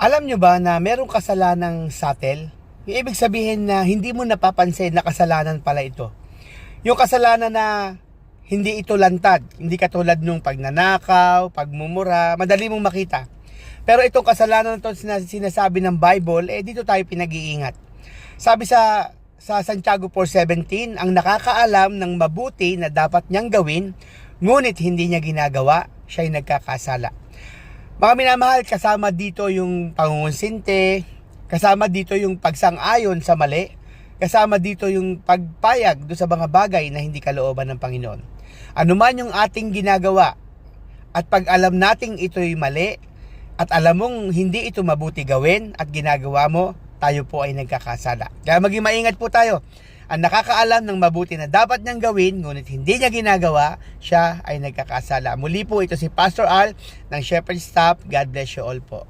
Alam nyo ba na merong kasalanang satel? Yung ibig sabihin na hindi mo napapansin na kasalanan pala ito. Yung kasalanan na hindi ito lantad, hindi katulad nung pagnanakaw, pagmumura, madali mong makita. Pero itong kasalanan na ito sinas- sinasabi ng Bible, eh dito tayo pinag-iingat. Sabi sa sa Santiago 4.17, ang nakakaalam ng mabuti na dapat niyang gawin, ngunit hindi niya ginagawa, siya'y nagkakasala. Mga minamahal, kasama dito yung pangungunsinte, kasama dito yung pagsang-ayon sa mali, kasama dito yung pagpayag do sa mga bagay na hindi kalooban ng Panginoon. Ano man yung ating ginagawa, at pag alam nating ito'y mali, at alam mong hindi ito mabuti gawin at ginagawa mo, tayo po ay nagkakasala. Kaya maging maingat po tayo. Ang nakakaalam ng mabuti na dapat niyang gawin, ngunit hindi niya ginagawa, siya ay nagkakasala. Muli po ito si Pastor Al ng Shepherd Staff. God bless you all po.